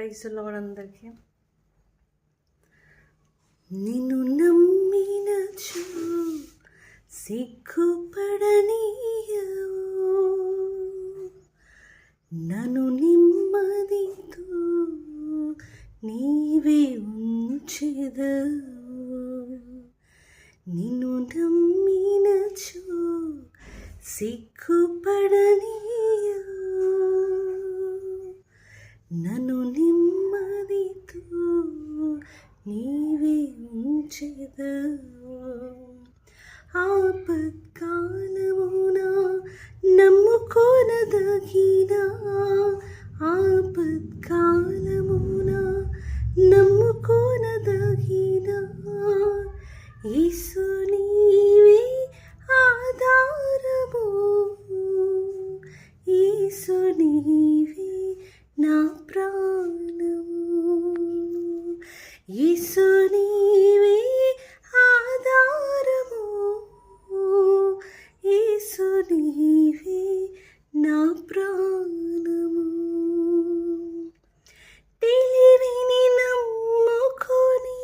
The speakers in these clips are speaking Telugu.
ప్రైజ్ అందరికీ. నిన్ను నమ్మినచు సిగ్గుపడనీయవు. నన్ను నిమ్మదితో నీవే ఉంచెదవు. నిన్ను నమ్మినచు సిగ్గుపడనీయవు. నన్ను నెమ్మదితో నీవే ఉంచెదవు ఆపత్కాలమున నమ్ముకోనదగిన. ఆపత్కాలమున యేసు నీవే ఆధారము. యేసు నీవే నా ప్రాణము. తెలివిని నమ్ముకొని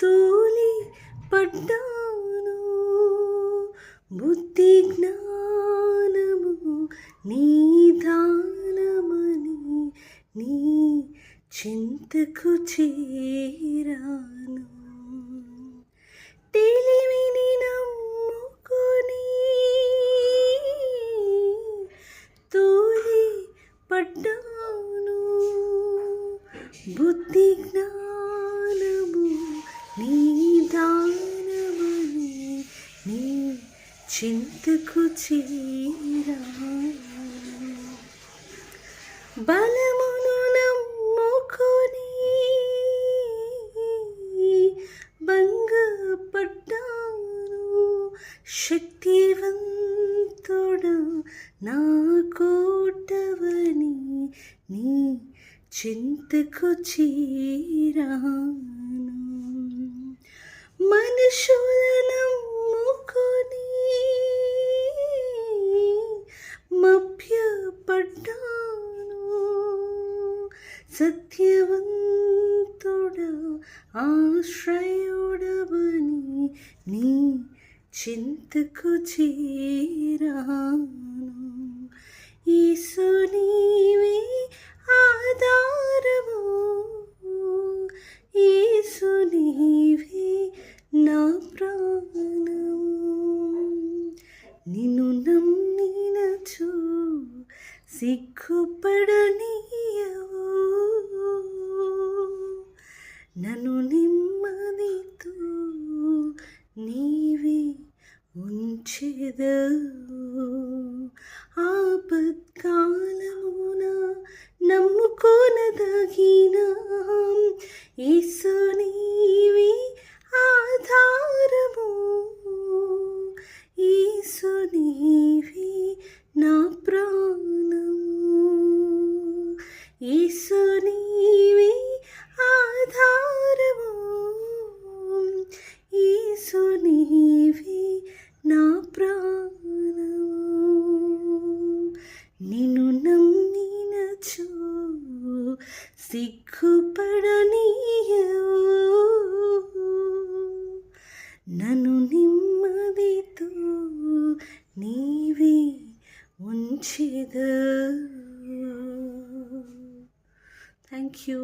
తోలి పడ్డాను. బుద్ధి జ్ఞానము నీ దానమని నీ చింతకు చేరాను. తెలివిని నమ్ముకొని తోలి పడ్డాను. బుద్ధి జ్ఞానము నీ దానమని నీ చింతకు చేరాను. బలం శక్తివంతుడు నా కోటవని నీ చింతకు చీరాను. మనుషులను నమ్ముకొని మభ్యపడ్డాను. సత్యవంతుడు ఆశ్రయుడవని నీ చింతకు చేరాను. ఈసునీవే ఆధారము. ఈసునీవే నా ప్రాణము. నిన్ను నమ్మినచు సిగ్గుపడనీయవు. నన్ను ఉంచెదవు ఆపత్కాలమున నమ్ముకోనదగిన యేసు నిన్ను నమ్మినచు సిగ్గుపడనీయవు నన్ను నెమ్మదితో నీవే ఉంచిద? Thank you